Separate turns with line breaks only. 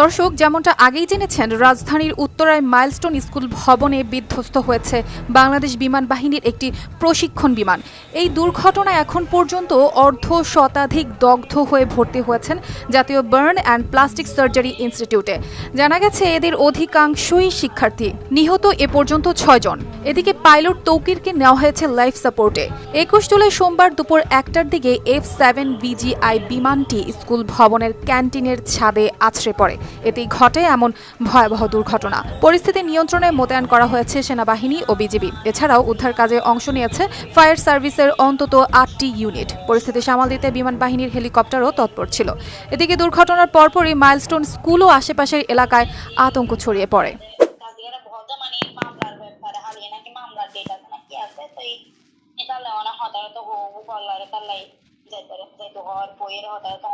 দর্শক, যেমনটা আগেই জেনেছেন, রাজধানীর উত্তরায় মাইলস্টোন স্কুল ভবনে বিধ্বস্ত হয়েছে বাংলাদেশ বিমান বাহিনীর একটি প্রশিক্ষণ বিমান। এই দুর্ঘটনায় এখন পর্যন্ত অর্ধ শতাধিক দগ্ধ হয়ে ভর্তি হয়েছেন জাতীয় বার্ন অ্যান্ড প্লাস্টিক সার্জারি ইনস্টিটিউটে। জানা গেছে, এদের অধিকাংশই শিক্ষার্থী। নিহত এ পর্যন্ত ছয়জন এদিকে পাইলট তৌকিরকে নেওয়া হয়েছে লাইফ সাপোর্টে। একুশ জুলাই সোমবার দুপুর একটার দিকে এফ সেভেন বিজিআই বিমানটি স্কুল ভবনের ক্যান্টিনের ছাদে আছড়ে পড়ে। এতেই ঘটে এমন ভয়াবহ দুর্ঘটনা। পরিস্থিতি নিয়ন্ত্রণে মোতায়েন করা হয়েছে সেনাবাহিনী ও বিজিবি। এছাড়াও উদ্ধার কাজে অংশ নিয়েছে ফায়ার সার্ভিসের অন্তত আটটি ইউনিট। পরিস্থিতি সামাল দিতে বিমান বাহিনীর হেলিকপ্টারও তৎপর ছিল। এদিকে দুর্ঘটনার পরপরই মাইলস্টোন স্কুল ও আশেপাশের এলাকায় আতঙ্ক ছড়িয়ে পড়ে।
তাহলে অনেক হতাহত হওয়ার বইয়ের হতাহত